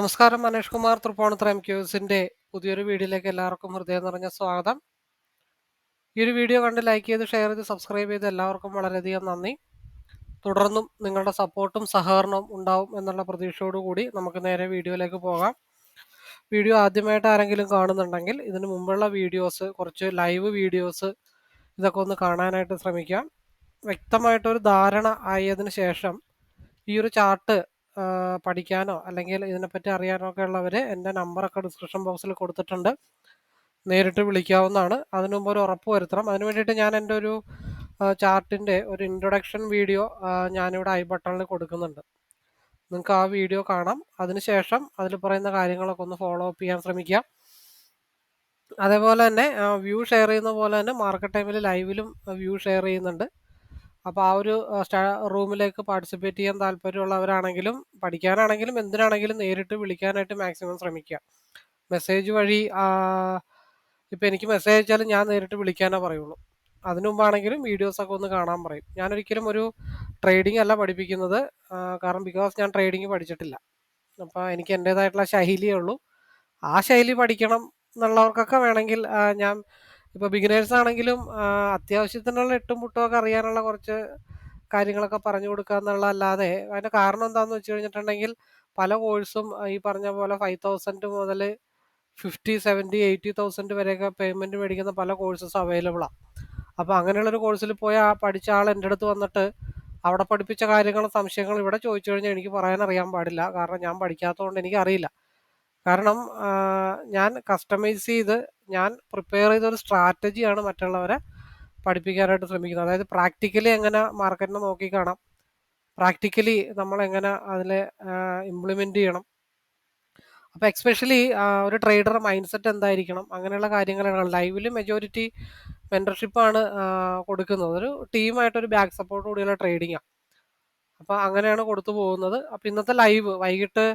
നമസ്കാരം മനേഷ് കുമാർ തൃപ്പൂണിത്തുറ എം ക്യൂസിന്റെ പുതിയൊരു വീഡിയോയിലേക്ക് എല്ലാവർക്കും ഹൃദയം നിറഞ്ഞ സ്വാഗതം. ഈ ഒരു വീഡിയോ കണ്ട് ലൈക്ക് ചെയ്ത് ഷെയർ ചെയ്ത് സബ്സ്ക്രൈബ് ചെയ്ത് എല്ലാവർക്കും വളരെയധികം നന്ദി. തുടർന്നും നിങ്ങളുടെ സപ്പോർട്ടും സഹകരണവും ഉണ്ടാവും എന്നുള്ള പ്രതീക്ഷയോടുകൂടി നമുക്ക് നേരെ വീഡിയോയിലേക്ക് പോകാം. വീഡിയോ ആദ്യമായിട്ട് ആരെങ്കിലും കാണുന്നുണ്ടെങ്കിൽ ഇതിന് മുമ്പുള്ള വീഡിയോസ് കുറച്ച് ലൈവ് വീഡിയോസ് ഇതൊക്കെ ഒന്ന് കാണാനായിട്ട് ശ്രമിക്കാം. വ്യക്തമായിട്ടൊരു ധാരണ ആയതിനു ശേഷം ഈ ഒരു ചാർട്ട് പഠിക്കാനോ അല്ലെങ്കിൽ ഇതിനെപ്പറ്റി അറിയാനോ ഒക്കെ ഉള്ളവർ എന്റെ നമ്പറൊക്കെ ഡിസ്ക്രിപ്ഷൻ ബോക്സിൽ കൊടുത്തിട്ടുണ്ട്. നേരിട്ട് വിളിക്കാവുന്നതാണ്. അതിനു മുമ്പ് ഒരു ഉറപ്പ് വരുത്തണം. അതിന് വേണ്ടിയിട്ട് ഞാൻ എന്റെ ഒരു ചാർട്ടിന്റെ ഒരു ഇൻട്രൊഡക്ഷൻ വീഡിയോ ഞാനിവിടെ ഐ ബട്ടണിൽ കൊടുക്കുന്നുണ്ട്. നിങ്ങൾക്ക് ആ വീഡിയോ കാണാം. അതിനുശേഷം അതിൽ പറയുന്ന കാര്യങ്ങളൊക്കെ ഒന്ന് ഫോളോ അപ്പ് ചെയ്യാൻ ശ്രമിക്കുക അതേപോലെ തന്നെ വ്യൂ ഷെയർ ചെയ്യുന്ന പോലെ തന്നെ മാർക്കറ്റ് ടൈമിൽ ലൈവിലും വ്യൂ ഷെയർ ചെയ്യുന്നുണ്ട്. അപ്പോൾ ആ ഒരു റൂമിലേക്ക് പാർട്ടിസിപ്പേറ്റ് ചെയ്യാൻ താല്പര്യമുള്ളവരാണെങ്കിലും പഠിക്കാനാണെങ്കിലും എന്തിനാണെങ്കിലും നേരിട്ട് വിളിക്കാനായിട്ട് മാക്സിമം ശ്രമിക്കുക. മെസ്സേജ് വഴി ഇപ്പം എനിക്ക് മെസ്സേജ് അയച്ചാലും ഞാൻ നേരിട്ട് വിളിക്കാനേ പറയുള്ളൂ. അതിനു മുമ്പാണെങ്കിലും വീഡിയോസൊക്കെ ഒന്ന് കാണാൻ പറയും. ഞാനൊരിക്കലും ഒരു ട്രേഡിംഗ് അല്ല പഠിപ്പിക്കുന്നത് കാരണം ബിക്കോസ് ഞാൻ ട്രേഡിംഗ് പഠിച്ചിട്ടില്ല. അപ്പോൾ എനിക്ക് എന്റേതായിട്ടുള്ള ശൈലിയേ ഉള്ളൂ. ആ ശൈലി പഠിക്കണം എന്നുള്ളവർക്കൊക്കെ വേണമെങ്കിൽ ഞാൻ ഇപ്പോൾ ബിഗിനേഴ്സ് ആണെങ്കിലും അത്യാവശ്യത്തിനുള്ള എട്ടും പുട്ടും ഒക്കെ അറിയാനുള്ള കുറച്ച് കാര്യങ്ങളൊക്കെ പറഞ്ഞു കൊടുക്കുക എന്നുള്ള അല്ലാതെ അതിന്റെ കാരണം എന്താണെന്ന് വെച്ച് കഴിഞ്ഞിട്ടുണ്ടെങ്കിൽ പല കോഴ്സും ഈ പറഞ്ഞ പോലെ ഫൈവ് തൗസൻഡ് മുതൽ ഫിഫ്റ്റി സെവന്റി എയ്റ്റി തൗസൻഡ് വരെയൊക്കെ പേയ്മെന്റ് മേടിക്കുന്ന പല കോഴ്സസ് അവൈലബിളാണ് അപ്പോൾ അങ്ങനെയുള്ളൊരു കോഴ്സിൽ പോയി ആ പഠിച്ച ആൾ എന്റെ അടുത്ത് വന്നിട്ട് അവിടെ പഠിപ്പിച്ച കാര്യങ്ങളും സംശയങ്ങളും ഇവിടെ ചോദിച്ചു കഴിഞ്ഞാൽ എനിക്ക് പറയാൻ അറിയാൻ പാടില്ല. കാരണം ഞാൻ പഠിക്കാത്തതുകൊണ്ട് എനിക്കറിയില്ല. കാരണം ഞാൻ കസ്റ്റമൈസ് ചെയ്ത് ഞാൻ പ്രിപ്പയർ ചെയ്ത ഒരു സ്ട്രാറ്റജിയാണ് മറ്റുള്ളവരെ പഠിപ്പിക്കാനായിട്ട് ശ്രമിക്കുന്നത്. അതായത് പ്രാക്ടിക്കലി എങ്ങനെ മാർക്കറ്റിനെ നോക്കി കാണാം. പ്രാക്ടിക്കലി നമ്മൾ എങ്ങനെ അതിൽ ഇംപ്ലിമെന്റ് ചെയ്യണം. അപ്പോൾ എക്സ്പെഷ്യലി ഒരു ട്രേഡർ മൈൻഡ് സെറ്റ് എന്തായിരിക്കണം? അങ്ങനെയുള്ള കാര്യങ്ങളാണ്. ലൈവിൽ മെജോറിറ്റി മെന്റർഷിപ്പാണ് കൊടുക്കുന്നത്. ഒരു ടീമായിട്ടൊരു ബാക്ക് സപ്പോർട്ട് കൂടിയുള്ള ട്രേഡിങ്ങാണ് അപ്പോൾ അങ്ങനെയാണ് കൊടുത്തു പോകുന്നത്. അപ്പോൾ ഇന്നത്തെ ലൈവ് വൈകിട്ട്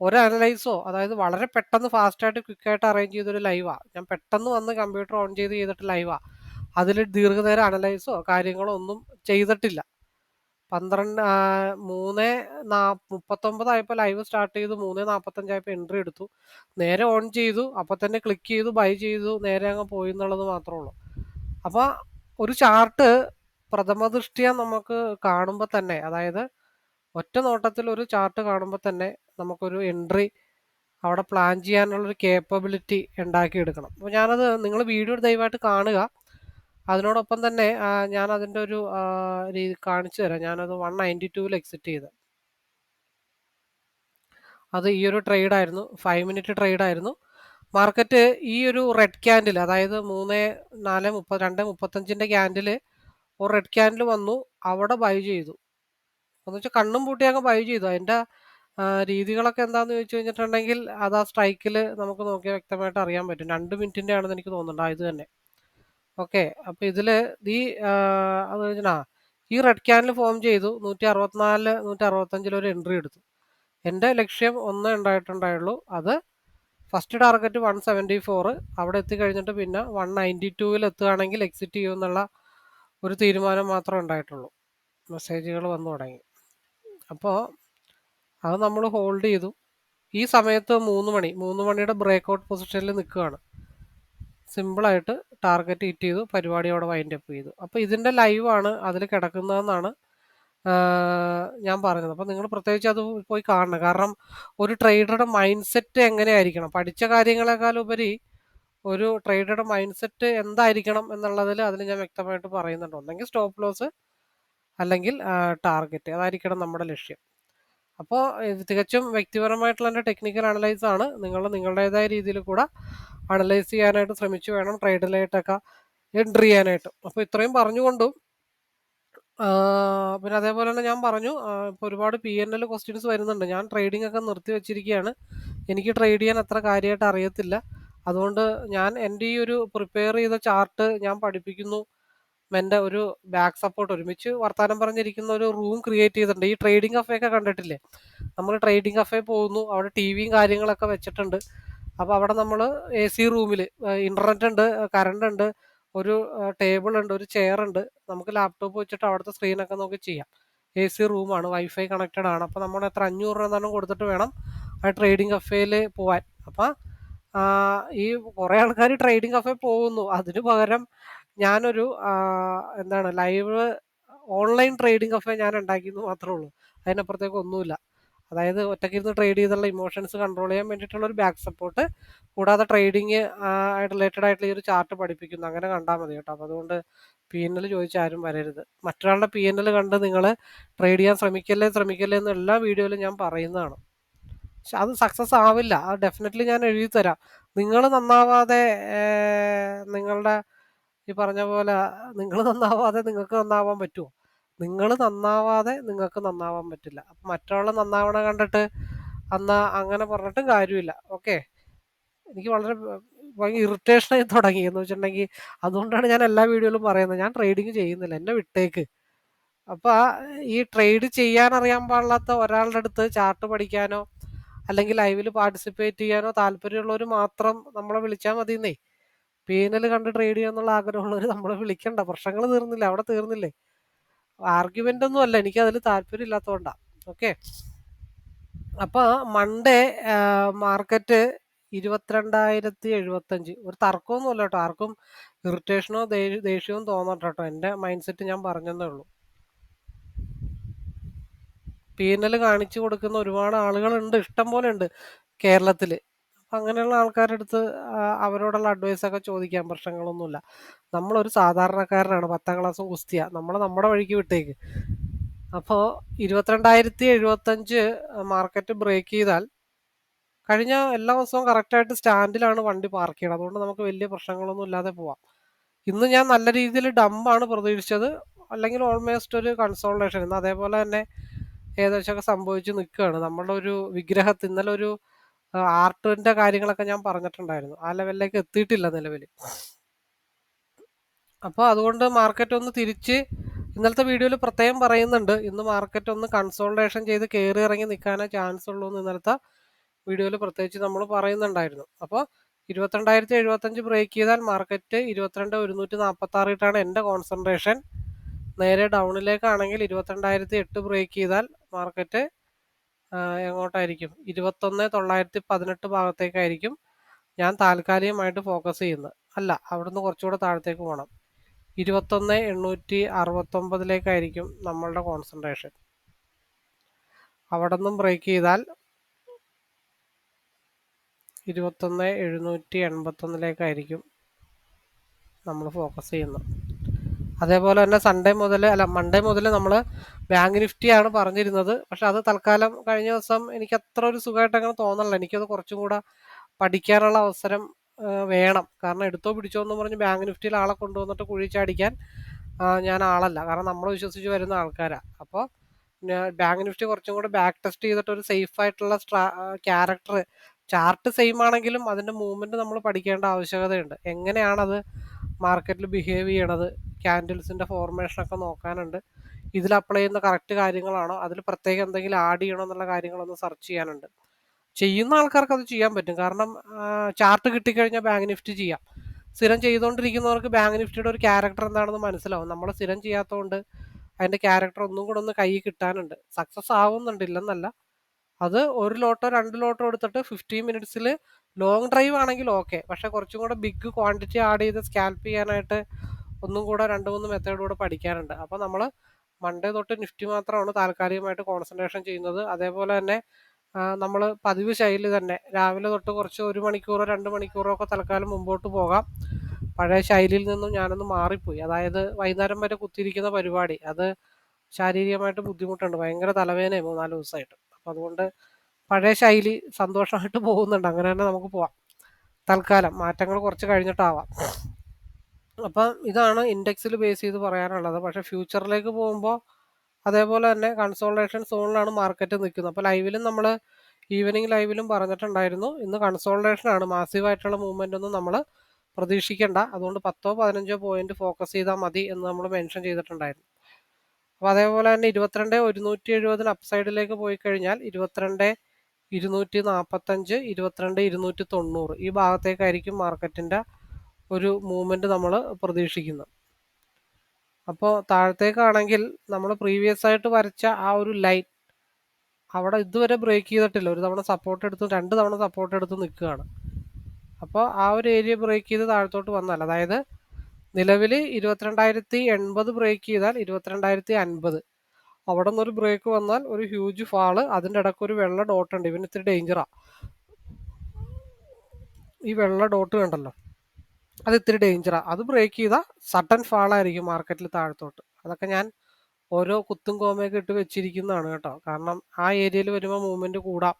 ഒരു അനലൈസോ അതായത് വളരെ പെട്ടെന്ന് ഫാസ്റ്റായിട്ട് ക്വിക്കായിട്ട് അറേഞ്ച് ചെയ്തൊരു ലൈവാണ് ഞാൻ പെട്ടെന്ന് വന്ന് കമ്പ്യൂട്ടർ ഓൺ ചെയ്ത് ചെയ്തിട്ട് ലൈവാണ് അതിൽ ദീർഘനേരം അനലൈസോ കാര്യങ്ങളോ ഒന്നും ചെയ്തിട്ടില്ല. പന്ത്രണ്ട് മൂന്ന് നാ മുപ്പത്തൊമ്പതായപ്പോൾ ലൈവ് സ്റ്റാർട്ട് ചെയ്തു. മൂന്ന് നാൽപ്പത്തഞ്ചായപ്പോൾ എൻട്രി എടുത്തു. നേരെ ഓൺ ചെയ്തു. അപ്പോൾ തന്നെ ക്ലിക്ക് ചെയ്തു ബൈ ചെയ്തു. നേരെ അങ്ങ് പോയി എന്നുള്ളത് മാത്രമേ ഉള്ളൂ. അപ്പോൾ ഒരു ചാർട്ട് പ്രഥമ ദൃഷ്ടിയ നമുക്ക് കാണുമ്പോൾ തന്നെ അതായത് ഒറ്റ നോട്ടത്തിൽ ഒരു ചാർട്ട് കാണുമ്പോൾ തന്നെ നമുക്കൊരു എൻട്രി അവിടെ പ്ലാൻ ചെയ്യാനുള്ളൊരു കേപ്പബിലിറ്റി ഉണ്ടാക്കിയെടുക്കണം. അപ്പോൾ ഞാനത് നിങ്ങൾ വീഡിയോ ദയവായിട്ട് കാണുക. അതിനോടൊപ്പം തന്നെ ഞാൻ അതിന്റെ ഒരു രീതി കാണിച്ചു തരാം. ഞാനത് വൺ നയന്റി ടൂവിൽ എക്സിറ്റ് ചെയ്ത്. അത് ഈ ഒരു ട്രേഡ് ആയിരുന്നു. ഫൈവ് മിനിറ്റ് ട്രേഡ് ആയിരുന്നു. മാർക്കറ്റ് ഈ ഒരു റെഡ് ക്യാൻഡിൽ അതായത് മൂന്ന് നാല് മുപ്പത് രണ്ട് മുപ്പത്തഞ്ചിന്റെ ക്യാൻഡിൽ ഒരു റെഡ് ക്യാൻഡിൽ വന്നു. അവിടെ ബൈ ചെയ്തു. എന്ന് വെച്ചാൽ കണ്ണും പൂട്ടി അങ്ങ് ബൈ ചെയ്തു. അതിന്റെ രീതികളൊക്കെ എന്താണെന്ന് ചോദിച്ചു കഴിഞ്ഞിട്ടുണ്ടെങ്കിൽ അത് ആ സ്ട്രൈക്കിൽ നമുക്ക് നോക്കിയാൽ വ്യക്തമായിട്ട് അറിയാൻ പറ്റും. രണ്ട് മിനിറ്റിന്റെ ആണെന്ന് എനിക്ക് തോന്നുന്നുണ്ട് ആ ഇത് തന്നെ. ഓക്കെ അപ്പോൾ ഇതിൽ ഈ അത് കഴിഞ്ഞാ ഈ റെഡ് ക്യാനിൽ ഫോം ചെയ്തു. നൂറ്റി അറുപത്തിനാല് നൂറ്റി അറുപത്തഞ്ചിൽ ഒരു എൻട്രി എടുത്തു. എന്റെ ലക്ഷ്യം ഒന്ന് ഉണ്ടായിട്ടുണ്ടായുള്ളൂ. അത് first target one seventy four അവിടെ എത്തിക്കഴിഞ്ഞിട്ട് പിന്നെ വൺ നയന്റി ടൂവിൽ എത്തുകയാണെങ്കിൽ എക്സിറ്റ് ചെയ്യുമെന്നുള്ള ഒരു തീരുമാനം മാത്രമേ ഉണ്ടായിട്ടുള്ളൂ. മെസ്സേജുകൾ വന്നു തുടങ്ങി. അപ്പോൾ അത് നമ്മൾ ഹോൾഡ് ചെയ്തു. ഈ സമയത്ത് മൂന്ന് മണി മൂന്ന് മണിയുടെ ബ്രേക്ക് ഔട്ട് പൊസിഷനിൽ നിൽക്കുകയാണ്. സിമ്പിളായിട്ട് ടാർഗറ്റ് ഹിറ്റ് ചെയ്തു പരിപാടി അവിടെ വൈൻഡ് അപ്പ് ചെയ്തു. അപ്പോൾ ഇതിന്റെ ലൈവാണ് അതിൽ കിടക്കുന്നതെന്നാണ് ഞാൻ പറഞ്ഞത്. അപ്പോൾ നിങ്ങൾ പ്രത്യേകിച്ച് അത് പോയി കാണണം. കാരണം ഒരു ട്രേഡറുടെ മൈൻഡ് സെറ്റ് എങ്ങനെയായിരിക്കണം? പഠിച്ച കാര്യങ്ങളെക്കാളുപരി ഒരു ട്രേഡറുടെ മൈൻഡ് സെറ്റ് എന്തായിരിക്കണം എന്നുള്ളതിൽ അതിൽ ഞാൻ വ്യക്തമായിട്ട് പറയുന്നുണ്ട്. ഒന്നെങ്കിൽ സ്റ്റോപ്പ് ലോസ് അല്ലെങ്കിൽ ടാർഗറ്റ് അതായിരിക്കണം നമ്മുടെ ലക്ഷ്യം. അപ്പോൾ തികച്ചും വ്യക്തിപരമായിട്ടുള്ള എന്റെ ടെക്നിക്കൽ അനലൈസ് ആണ്. നിങ്ങൾ നിങ്ങളുടേതായ രീതിയിൽ കൂടെ അനലൈസ് ചെയ്യാനായിട്ട് ശ്രമിച്ചു വേണം ട്രേഡിലായിട്ടൊക്കെ എൻട്രി ചെയ്യാനായിട്ട്. അപ്പോൾ ഇത്രയും പറഞ്ഞുകൊണ്ടും പിന്നെ അതേപോലെ തന്നെ ഞാൻ പറഞ്ഞു ഇപ്പോൾ ഒരുപാട് പി എൻ എൽ ക്വസ്റ്റ്യൻസ് വരുന്നുണ്ട്. ഞാൻ ട്രേഡിംഗ് ഒക്കെ നിർത്തി വെച്ചിരിക്കുകയാണ് എനിക്ക് ട്രേഡ് ചെയ്യാൻ അത്ര കാര്യമായിട്ട് അറിയത്തില്ല. അതുകൊണ്ട് ഞാൻ എന്റെ ഈ ഒരു പ്രിപ്പയർ ചെയ്ത ചാർട്ട് ഞാൻ പഠിപ്പിക്കുന്നു. എന്റെ ഒരു ബാക്ക് സപ്പോർട്ട് ഒരുമിച്ച് വർത്തമാനം പറഞ്ഞിരിക്കുന്ന ഒരു റൂം ക്രിയേറ്റ് ചെയ്തിട്ടുണ്ട്. ഈ ട്രേഡിംഗ് കഫേ ഒക്കെ കണ്ടിട്ടില്ലേ? നമ്മൾ ട്രേഡിംഗ് കഫേ പോകുന്നു അവിടെ ടി വിയും കാര്യങ്ങളൊക്കെ വെച്ചിട്ടുണ്ട്. അപ്പോൾ അവിടെ നമ്മൾ എ സി റൂമിൽ ഇന്റർനെറ്റ് ഉണ്ട് കറണ്ട് ഉണ്ട് ഒരു ടേബിൾ ഉണ്ട് ഒരു ചെയർ ഉണ്ട്. നമുക്ക് ലാപ്ടോപ്പ് വെച്ചിട്ട് അവിടുത്തെ സ്ക്രീനൊക്കെ നോക്കി ചെയ്യാം. എ സി റൂമാണ് വൈഫൈ കണക്റ്റഡ് ആണ്. അപ്പോൾ നമ്മൾ എത്ര അഞ്ഞൂറ് രൂപ എന്നാലും കൊടുത്തിട്ട് വേണം ആ ട്രേഡിംഗ് കഫേയിൽ പോവാൻ. അപ്പം ഈ കുറേ ആൾക്കാർ ട്രേഡിംഗ് കഫേ പോകുന്നു. അതിന് പകരം ഞാനൊരു എന്താണ് ലൈവ് ഓൺലൈൻ ട്രേഡിംഗ് ഒക്കെ ഞാൻ ഉണ്ടാക്കിയെന്ന് മാത്രമേ ഉള്ളൂ. അതിനപ്പുറത്തേക്ക് ഒന്നുമില്ല. അതായത് ഒറ്റയ്ക്കിരുന്ന് ട്രേഡ് ചെയ്തുള്ള ഇമോഷൻസ് കൺട്രോൾ ചെയ്യാൻ വേണ്ടിയിട്ടുള്ള ഒരു ബാക്ക് സപ്പോർട്ട് കൂടാതെ ട്രേഡിങ് റിലേറ്റഡ് ആയിട്ടുള്ള ഈ ഒരു ചാർട്ട് പഠിപ്പിക്കുന്നു. അങ്ങനെ കണ്ടാൽ മതി കേട്ടോ. അപ്പോൾ അതുകൊണ്ട് പി എൻ എൽ ചോദിച്ചാരും വരരുത്. മറ്റൊരാളുടെ പി എൻ എൽ കണ്ട് നിങ്ങൾ ട്രേഡ് ചെയ്യാൻ ശ്രമിക്കല്ലേ ശ്രമിക്കല്ലേ എന്ന് എല്ലാ വീഡിയോയിലും ഞാൻ പറയുന്നതാണ്. പക്ഷെ അത് സക്സസ് ആവില്ല. അത് ഡെഫിനറ്റ്ലി ഞാൻ എഴുതി തരാം നിങ്ങൾ നന്നാവാതെ നിങ്ങളുടെ ഈ പറഞ്ഞ പോലെ നിങ്ങൾ നന്നാവാതെ നിങ്ങൾക്ക് നന്നാവാൻ പറ്റുമോ നിങ്ങൾ നന്നാവാതെ നിങ്ങൾക്ക് നന്നാവാൻ പറ്റില്ല. അപ്പം മറ്റുള്ള നന്നാവണ കണ്ടിട്ട് അന്നാ അങ്ങനെ പറഞ്ഞിട്ടും കാര്യമില്ല. ഓക്കെ? എനിക്ക് വളരെ ഭയങ്കര ഇറിറ്റേഷൻ ആയി തുടങ്ങി. എന്ന് വെച്ചിട്ടുണ്ടെങ്കിൽ അതുകൊണ്ടാണ് ഞാൻ എല്ലാ വീഡിയോയിലും പറയുന്നത്. ഞാൻ ട്രേഡിങ് ചെയ്യുന്നില്ല. എന്നെ വിട്ടേക്ക്. അപ്പോൾ ഈ ട്രേഡ് ചെയ്യാൻ അറിയാൻ പാടില്ലാത്ത ഒരാളുടെ അടുത്ത് ചാർട്ട് പഠിക്കാനോ അല്ലെങ്കിൽ ലൈവിൽ പാർട്ടിസിപ്പേറ്റ് ചെയ്യാനോ താല്പര്യമുള്ളവർ മാത്രം നമ്മളെ വിളിച്ചാൽ മതിയെന്നേ. പി എൻ എൽ കണ്ട് ട്രേഡ് ചെയ്യാന്നുള്ള ആഗ്രഹമുള്ളവർ നമ്മളെ വിളിക്കണ്ട. പ്രശ്നങ്ങൾ തീർന്നില്ല. അവിടെ തീർന്നില്ലേ. ആർഗ്യുമെന്റ് ഒന്നും അല്ല. എനിക്ക് അതിൽ താല്പര്യം ഇല്ലാത്തതുകൊണ്ടാണ് ഓക്കെ അപ്പോൾ മൺഡേ മാർക്കറ്റ് ഇരുപത്തിരണ്ടായിരത്തി എഴുപത്തഞ്ച് ഒരു തർക്കമൊന്നുമല്ല കേട്ടോ. ആർക്കും ഇറിറ്റേഷനോ ദേഷ്യവും തോന്നട്ടെ കേട്ടോ. എന്റെ മൈൻഡ് സെറ്റ് ഞാൻ പറഞ്ഞതേ ഉള്ളൂ. പി എൻ എൽ കാണിച്ചു കൊടുക്കുന്ന ഒരുപാട് ആളുകളുണ്ട്. ഇഷ്ടം പോലെ ഉണ്ട് കേരളത്തിൽ അപ്പം അങ്ങനെയുള്ള ആൾക്കാരുടെ അടുത്ത് അവരോടുള്ള അഡ്വൈസ് ഒക്കെ ചോദിക്കാൻ പ്രശ്നങ്ങളൊന്നുമില്ല. നമ്മളൊരു സാധാരണക്കാരനാണ് പത്താം ക്ലാസ്സും കുസ്തിയ നമ്മൾ നമ്മുടെ വഴിക്ക് വിട്ടേക്ക്. അപ്പോൾ ഇരുപത്തിരണ്ടായിരത്തി എഴുപത്തഞ്ച് മാർക്കറ്റ് ബ്രേക്ക് ചെയ്താൽ കഴിഞ്ഞ എല്ലാ ദിവസവും കറക്റ്റായിട്ട് സ്റ്റാൻഡിലാണ് വണ്ടി പാർക്ക് ചെയ്യണം അതുകൊണ്ട് നമുക്ക് വലിയ പ്രശ്നങ്ങളൊന്നും ഇല്ലാതെ പോവാം. ഇന്ന് ഞാൻ നല്ല രീതിയിൽ ഡമ്പാണ് പ്രതീക്ഷിച്ചത്. അല്ലെങ്കിൽ ഓൾമോസ്റ്റ് ഒരു കൺസോൾട്ടേഷൻ ഇന്ന് അതേപോലെ തന്നെ ഏകദേശമൊക്കെ സംഭവിച്ച് നിൽക്കുകയാണ്. നമ്മളുടെ ഒരു വിഗ്രഹത്തിൽ ഇന്നലെ ഒരു ആർട്ടിന്റെ കാര്യങ്ങളൊക്കെ ഞാൻ പറഞ്ഞിട്ടുണ്ടായിരുന്നു. ആ ലെവലിലേക്ക് എത്തിയിട്ടില്ല നിലവിൽ അപ്പോൾ അതുകൊണ്ട് മാർക്കറ്റ് ഒന്ന് തിരിച്ച് ഇന്നലത്തെ വീഡിയോയിൽ പ്രത്യേകം പറയുന്നുണ്ട്. ഇന്ന് മാർക്കറ്റ് ഒന്ന് കൺസോൾട്ടേഷൻ ചെയ്ത് കയറി ഇറങ്ങി നിൽക്കാനേ ചാൻസ് ഉള്ളൂ എന്ന് ഇന്നലത്തെ വീഡിയോയിൽ പ്രത്യേകിച്ച് നമ്മൾ പറയുന്നുണ്ടായിരുന്നു. അപ്പോൾ ഇരുപത്തിരണ്ടായിരത്തി എഴുപത്തഞ്ച് ബ്രേക്ക് ചെയ്താൽ മാർക്കറ്റ് ഇരുപത്തിരണ്ട് ഒരുന്നൂറ്റി നാൽപ്പത്തി ആറിട്ടാണ് എന്റെ കോൺസെൻട്രേഷൻ നേരെ ഡൗണിലേക്കാണെങ്കിൽ ഇരുപത്തിരണ്ടായിരത്തി എട്ട് ബ്രേക്ക് ചെയ്താൽ മാർക്കറ്റ് എങ്ങോട്ടായിരിക്കും? ഇരുപത്തൊന്ന് തൊള്ളായിരത്തി പതിനെട്ട് ഭാഗത്തേക്കായിരിക്കും ഞാൻ താൽക്കാലികമായിട്ട് ഫോക്കസ് ചെയ്യുന്നത്. അല്ല അവിടുന്ന് കുറച്ചുകൂടെ താഴത്തേക്ക് പോകണം ഇരുപത്തൊന്ന് എണ്ണൂറ്റി അറുപത്തൊമ്പതിലേക്കായിരിക്കും നമ്മളുടെ കോൺസെൻട്രേഷൻ അവിടെ നിന്നും ബ്രേക്ക് ചെയ്താൽ ഇരുപത്തൊന്ന് എഴുന്നൂറ്റി എൺപത്തൊന്നിലേക്കായിരിക്കും നമ്മൾ ഫോക്കസ് ചെയ്യുന്നത്. അതേപോലെ തന്നെ സൺഡേ മുതൽ അല്ല മൺഡേ മുതൽ നമ്മൾ ബാങ്ക് നിഫ്റ്റിയാണ് പറഞ്ഞിരുന്നത്. പക്ഷെ അത് തൽക്കാലം കഴിഞ്ഞ ദിവസം എനിക്ക് അത്ര ഒരു സുഖമായിട്ട് അങ്ങനെ തോന്നണില്ല. എനിക്കത് കുറച്ചും കൂടെ പഠിക്കാനുള്ള അവസരം വേണം. കാരണം എടുത്തോ പിടിച്ചോ എന്ന് പറഞ്ഞ് ബാങ്ക് നിഫ്റ്റിയിൽ ആളെ കൊണ്ടുവന്നിട്ട് കുഴിച്ചടിക്കാൻ ഞാൻ ആളല്ല. കാരണം നമ്മൾ വിശ്വസിച്ച് വരുന്ന ആൾക്കാരാണ് അപ്പോൾ ബാങ്ക് നിഫ്റ്റി കുറച്ചും കൂടെ ബാക്ക് ടെസ്റ്റ് ചെയ്തിട്ട് ഒരു സേഫ് ആയിട്ടുള്ള സ്ട്രാ ക്യാരക്ടർ ചാർട്ട് സെയിം ആണെങ്കിലും അതിന്റെ മൂവ്മെന്റ് നമ്മൾ പഠിക്കേണ്ട ആവശ്യകതയുണ്ട്. എങ്ങനെയാണത് മാർക്കറ്റിൽ ബിഹേവ് ചെയ്യണത് ക്യാൻഡിൽസിന്റെ ഫോർമേഷനൊക്കെ നോക്കാനുണ്ട്. ഇതിൽ അപ്ലൈ ചെയ്യുന്ന കറക്റ്റ് കാര്യങ്ങളാണോ? അതിൽ പ്രത്യേകം എന്തെങ്കിലും ആഡ് ചെയ്യണോ എന്നുള്ള കാര്യങ്ങളൊന്ന് സെർച്ച് ചെയ്യാനുണ്ട്. ചെയ്യുന്ന ആൾക്കാർക്ക് അത് ചെയ്യാൻ പറ്റും. കാരണം ചാർട്ട് കിട്ടിക്കഴിഞ്ഞാൽ ബാങ്ക് നിഫ്റ്റി ചെയ്യാം. സ്ഥിരം ചെയ്തുകൊണ്ടിരിക്കുന്നവർക്ക് ബാങ്ക് നിഫ്റ്റിയുടെ ഒരു ക്യാരക്ടർ എന്താണെന്ന് മനസ്സിലാവും. നമ്മൾ സ്ഥിരം ചെയ്യാത്തതുകൊണ്ട് അതിന്റെ ക്യാരക്ടർ ഒന്നും കൂടെ ഒന്ന് കൈ കിട്ടാനുണ്ട്. സക്സസ് ആവുന്നുണ്ട് ഇല്ലെന്നല്ല. അത് ഒരു ലോട്ടോ രണ്ട് ലോട്ടോ എടുത്തിട്ട് ഫിഫ്റ്റീൻ മിനിറ്റ്സിൽ ലോങ് ഡ്രൈവ് ആണെങ്കിൽ ഓക്കെ പക്ഷെ കുറച്ചും കൂടെ ബിഗ് ക്വാണ്ടിറ്റി ആഡ് ചെയ്ത് സ്കാൽപ്പ് ചെയ്യാനായിട്ട് ഒന്നും കൂടെ രണ്ട് മൂന്ന് മെത്തേഡ് കൂടെ പഠിക്കാനുണ്ട്. അപ്പോൾ നമ്മൾ മൺഡേ തൊട്ട് നിഫ്റ്റി മാത്രമാണ് താൽക്കാലികമായിട്ട് കോൺസെൻട്രേഷൻ ചെയ്യുന്നത്. അതേപോലെ തന്നെ നമ്മൾ പതിവ് ശൈലി തന്നെ രാവിലെ തൊട്ട് കുറച്ച് ഒരു മണിക്കൂറോ രണ്ട് മണിക്കൂറോ ഒക്കെ തൽക്കാലം മുമ്പോട്ട് പോകാം. പഴയ ശൈലിയിൽ നിന്നും ഞാനൊന്ന് മാറിപ്പോയി. അതായത് വൈകുന്നേരം വരെ കുത്തിയിരിക്കുന്ന പരിപാടി. അത് ശാരീരികമായിട്ട് ബുദ്ധിമുട്ടുണ്ട്. ഭയങ്കര തലവേദനയും മൂന്നാൽ ദിവസമായിട്ട്. അപ്പം അതുകൊണ്ട് പഴയ ശൈലി സന്തോഷമായിട്ട് പോകുന്നുണ്ട്. അങ്ങനെ തന്നെ നമുക്ക് പോവാം. തൽക്കാലം മാറ്റങ്ങൾ കുറച്ച് കഴിഞ്ഞിട്ടാവാം. അപ്പം ഇതാണ് ഇൻഡെക്സിൽ ബേസ് ചെയ്ത് പറയാനുള്ളത്. പക്ഷേ ഫ്യൂച്ചറിലേക്ക് പോകുമ്പോൾ അതേപോലെ തന്നെ കൺസോൾട്ടേഷൻ സോണിലാണ് മാർക്കറ്റ് നിൽക്കുന്നത്. അപ്പോൾ ലൈവിലും നമ്മൾ ഈവനിങ് ലൈവിലും പറഞ്ഞിട്ടുണ്ടായിരുന്നു. ഇന്ന് കൺസോൾട്ടേഷൻ ആണ്. മാസീവായിട്ടുള്ള മൂവ്മെന്റ് ഒന്നും നമ്മൾ പ്രതീക്ഷിക്കേണ്ട. അതുകൊണ്ട് പത്തോ പതിനഞ്ചോ പോയിന്റ് ഫോക്കസ് ചെയ്താൽ മതി എന്ന് നമ്മൾ മെൻഷൻ ചെയ്തിട്ടുണ്ടായിരുന്നു. അപ്പോൾ അതേപോലെ തന്നെ ഇരുപത്തിരണ്ട് ഒരുന്നൂറ്റി എഴുപതിന് അപ്സൈഡിലേക്ക് പോയി കഴിഞ്ഞാൽ ഇരുപത്തിരണ്ട് ഇരുന്നൂറ്റി നാൽപ്പത്തഞ്ച് ഇരുപത്തിരണ്ട് ഇരുന്നൂറ്റി തൊണ്ണൂറ് ഈ ഭാഗത്തേക്കായിരിക്കും മാർക്കറ്റിന്റെ ഒരു മൂവ്മെന്റ് നമ്മൾ പ്രതീക്ഷിക്കുന്നത്. അപ്പോൾ താഴത്തേക്കാണെങ്കിൽ നമ്മൾ പ്രീവിയസ് ആയിട്ട് വരച്ച ആ ഒരു ലൈൻ അവിടെ ഇതുവരെ ബ്രേക്ക് ചെയ്തിട്ടില്ല. ഒരു തവണ സപ്പോർട്ട് എടുത്ത് രണ്ട് തവണ സപ്പോർട്ട് എടുത്ത് നിൽക്കുകയാണ്. അപ്പോൾ ആ ഒരു ഏരിയ ബ്രേക്ക് ചെയ്ത് താഴത്തോട്ട് വന്നാൽ അതായത് നിലവിൽ ഇരുപത്തിരണ്ടായിരത്തി എൺപത് ബ്രേക്ക് ചെയ്താൽ ഇരുപത്തിരണ്ടായിരത്തി അൻപത്. അവിടെ നിന്നൊരു ബ്രേക്ക് വന്നാൽ ഒരു ഹ്യൂജ് ഫാൾ അതിന്റെ ഇടയ്ക്ക് ഒരു വെള്ള ഡോട്ട് ഉണ്ട്. ഇവന് ഇത്തിരി ഡേഞ്ചറാണ് ഈ വെള്ള ഡോട്ട് കണ്ടല്ലോ. അത് ഇത്തിരി ഡേഞ്ചറാണ് അത് ബ്രേക്ക് ചെയ്താൽ സട്ടൻ ഫാളായിരിക്കും മാർക്കറ്റിൽ താഴത്തോട്ട്. അതൊക്കെ ഞാൻ ഓരോ കുത്തും കോമയൊക്കെ ഇട്ട് വെച്ചിരിക്കുന്നതാണ് കേട്ടോ. കാരണം ആ ഏരിയയിൽ വരുമ്പോൾ മൂവ്മെന്റ് കൂടാം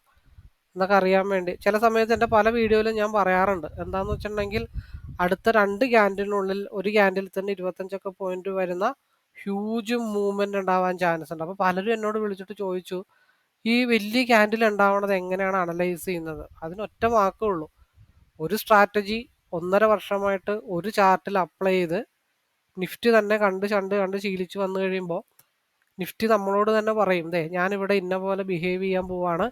എന്നൊക്കെ അറിയാൻ വേണ്ടി. ചില സമയത്ത് എന്റെ പല വീഡിയോയിലും ഞാൻ പറയാറുണ്ട്. എന്താണെന്ന് വെച്ചിട്ടുണ്ടെങ്കിൽ അടുത്ത രണ്ട് ക്യാൻഡിനുള്ളിൽ ഒരു ക്യാൻഡിൽ തന്നെ ഇരുപത്തഞ്ചൊക്കെ പോയിന്റ് വരുന്ന ഹ്യൂജ് മൂവ്മെന്റ് ഉണ്ടാവാൻ ചാൻസ് ഉണ്ട്. അപ്പോൾ പലരും എന്നോട് വിളിച്ചിട്ട് ചോദിച്ചു ഈ വലിയ ക്യാൻഡിൽ ഉണ്ടാവണത് എങ്ങനെയാണ് അനലൈസ് ചെയ്യുന്നത്? അതിനൊറ്റ വാക്കേ ഉള്ളൂ. ഒരു സ്ട്രാറ്റജി ഒന്നര വർഷമായിട്ട് ഒരു ചാർട്ടിൽ അപ്ലൈ ചെയ്ത് നിഫ്റ്റി തന്നെ കണ്ട് കണ്ട് കണ്ട് ശീലിച്ചു വന്നു കഴിയുമ്പോൾ നിഫ്റ്റി നമ്മളോട് തന്നെ പറയും ദേ ഞാനിവിടെ ഇന്ന പോലെ ബിഹേവ് ചെയ്യാൻ പോവാണ്.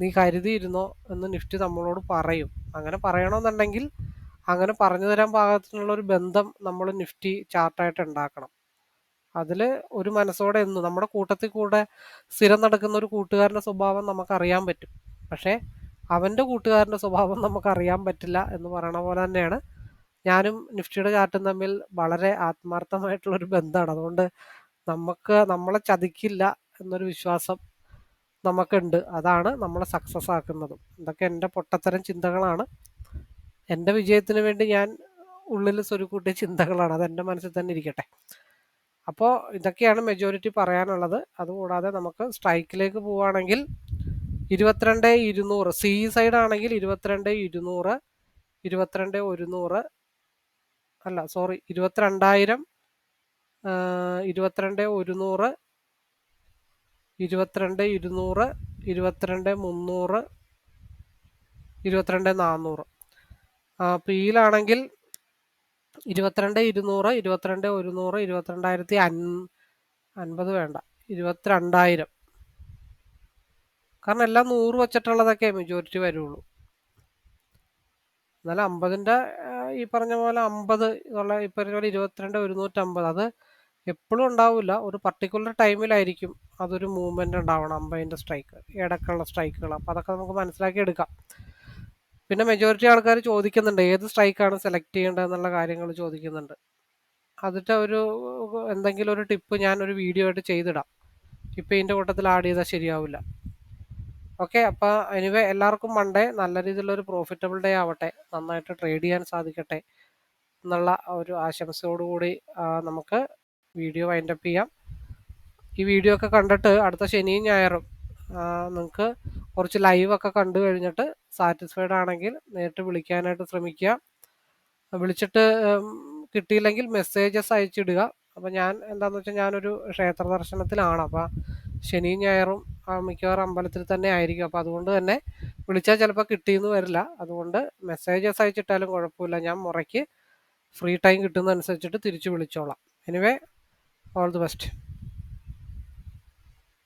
നീ കരുതിയിരുന്നോ? എന്ന് നിഫ്റ്റി നമ്മളോട് പറയും. അങ്ങനെ പറയണമെന്നുണ്ടെങ്കിൽ അങ്ങനെ പറഞ്ഞു തരാൻ പാകത്തിനുള്ള ഒരു ബന്ധം നമ്മൾ നിഫ്റ്റി ചാർട്ടായിട്ട് ഉണ്ടാക്കണം. അതിൽ ഒരു മനസ്സോടെ എന്നു നമ്മുടെ കൂട്ടത്തിൽ കൂടെ സ്ഥിരം നടക്കുന്ന ഒരു കൂട്ടുകാരന്റെ സ്വഭാവം നമുക്കറിയാൻ പറ്റും. പക്ഷേ അവന്റെ കൂട്ടുകാരന്റെ സ്വഭാവം നമുക്കറിയാൻ പറ്റില്ല എന്ന് പറയണ പോലെ തന്നെയാണ് ഞാനും നിഫ്റ്റിയുടെ ചാർട്ടും തമ്മിൽ വളരെ ആത്മാർത്ഥമായിട്ടുള്ളൊരു ബന്ധമാണ്. അതുകൊണ്ട് നമുക്ക് നമ്മളെ ചതിക്കില്ല എന്നൊരു വിശ്വാസം നമുക്കുണ്ട്. അതാണ് നമ്മളെ സക്സസ് ആക്കുന്നതും. ഇതൊക്കെ എന്റെ പൊട്ടത്തരം ചിന്തകളാണ്. എന്റെ വിജയത്തിന് വേണ്ടി ഞാൻ ഉള്ളിൽ സ്വരുക്കൂട്ടിയ ചിന്തകളാണ്. അത് എന്റെ മനസ്സിൽ തന്നെ ഇരിക്കട്ടെ. അപ്പോൾ ഇതൊക്കെയാണ് മെജോറിറ്റി പറയാനുള്ളത്. അതുകൂടാതെ നമുക്ക് സ്ട്രൈക്കിലേക്ക് പോവുകയാണെങ്കിൽ ഇരുപത്തിരണ്ട് ഇരുന്നൂറ് സി സൈഡ് ആണെങ്കിൽ ഇരുപത്തിരണ്ട് ഇരുന്നൂറ് ഇരുപത്തിരണ്ട് ഒരുന്നൂറ് അല്ല സോറി ഇരുപത്തിരണ്ടായിരം ഇരുപത്തിരണ്ട് ഒരുന്നൂറ് ഇരുപത്തിരണ്ട് ഇരുന്നൂറ് ഇരുപത്തിരണ്ട് മുന്നൂറ് ഇരുപത്തിരണ്ട് നാന്നൂറ്. പിയിലാണെങ്കിൽ ഇരുപത്തിരണ്ട് ഇരുന്നൂറ് ഇരുപത്തിരണ്ട് ഒരുന്നൂറ് ഇരുപത്തിരണ്ടായിരത്തി അൻ അൻപത് വേണ്ട. ഇരുപത്തിരണ്ടായിരം. കാരണം എല്ലാം നൂറ് വെച്ചിട്ടുള്ളതൊക്കെ മെജോറിറ്റി വരുള്ളൂ. എന്നാലും അമ്പതിന്റെ ഈ പറഞ്ഞ പോലെ അമ്പത് എന്നുള്ള ഈ പറഞ്ഞ പോലെ ഇരുപത്തിരണ്ട് ഒരുന്നൂറ്റമ്പത് അത് എപ്പോഴും ഉണ്ടാവില്ല. ഒരു പർട്ടിക്കുലർ ടൈമിലായിരിക്കും അതൊരു മൂവ്മെന്റ് ഉണ്ടാവണം അമ്പതിന്റെ സ്ട്രൈക്ക് ഇടക്കുള്ള സ്ട്രൈക്കുകൾ അപ്പോൾ അതൊക്കെ നമുക്ക് മനസ്സിലാക്കി എടുക്കാം. പിന്നെ മെജോറിറ്റി ആൾക്കാർ ചോദിക്കുന്നുണ്ട് ഏത് സ്ട്രൈക്കാണ് സെലക്ട് ചെയ്യേണ്ടത് എന്നുള്ള കാര്യങ്ങൾ ചോദിക്കുന്നുണ്ട്. അതിന്റെ ഒരു എന്തെങ്കിലും ഒരു ടിപ്പ് ഞാൻ ഒരു വീഡിയോ ആയിട്ട് ചെയ്തിടാം. ഇപ്പം ഇതിന്റെ കൂട്ടത്തിൽ ആഡ് ചെയ്താൽ ശരിയാവില്ല ഓക്കെ അപ്പോൾ എനിവേ എല്ലാവർക്കും മണ്ടേ നല്ല രീതിയിലുള്ള ഒരു പ്രോഫിറ്റബിൾ ഡേ ആവട്ടെ നന്നായിട്ട് ട്രേഡ് ചെയ്യാൻ സാധിക്കട്ടെ എന്നുള്ള ഒരു ആശംസയോടുകൂടി നമുക്ക് വീഡിയോ വൈൻഡപ്പ് ചെയ്യാം. ഈ വീഡിയോ ഒക്കെ കണ്ടിട്ട് അടുത്ത ശനിയും ഞായറും നിങ്ങൾക്ക് കുറച്ച് ലൈവ് ഒക്കെ കണ്ടു കഴിഞ്ഞിട്ട് സാറ്റിസ്ഫൈഡ് ആണെങ്കിൽ നേരിട്ട് വിളിക്കാനായിട്ട് ശ്രമിക്കുക. വിളിച്ചിട്ട് കിട്ടിയില്ലെങ്കിൽ മെസ്സേജസ് അയച്ചിടുക. അപ്പോൾ ഞാൻ എന്താണെന്ന് വെച്ചാൽ ഞാനൊരു ക്ഷേത്ര ദർശനത്തിലാണ്. അപ്പോൾ ശനിയും ഞായറും മിക്കവാറും അമ്പലത്തിൽ തന്നെ ആയിരിക്കും. അപ്പോൾ അതുകൊണ്ട് തന്നെ വിളിച്ചാൽ ചിലപ്പോൾ കിട്ടിയെന്ന് വരില്ല. അതുകൊണ്ട് മെസ്സേജസ് അയച്ചിട്ടാലും കുഴപ്പമില്ല. ഞാൻ മുറയ്ക്ക് ഫ്രീ ടൈം കിട്ടുന്നതനുസരിച്ചിട്ട് തിരിച്ച് വിളിച്ചോളാം. Anyway all the best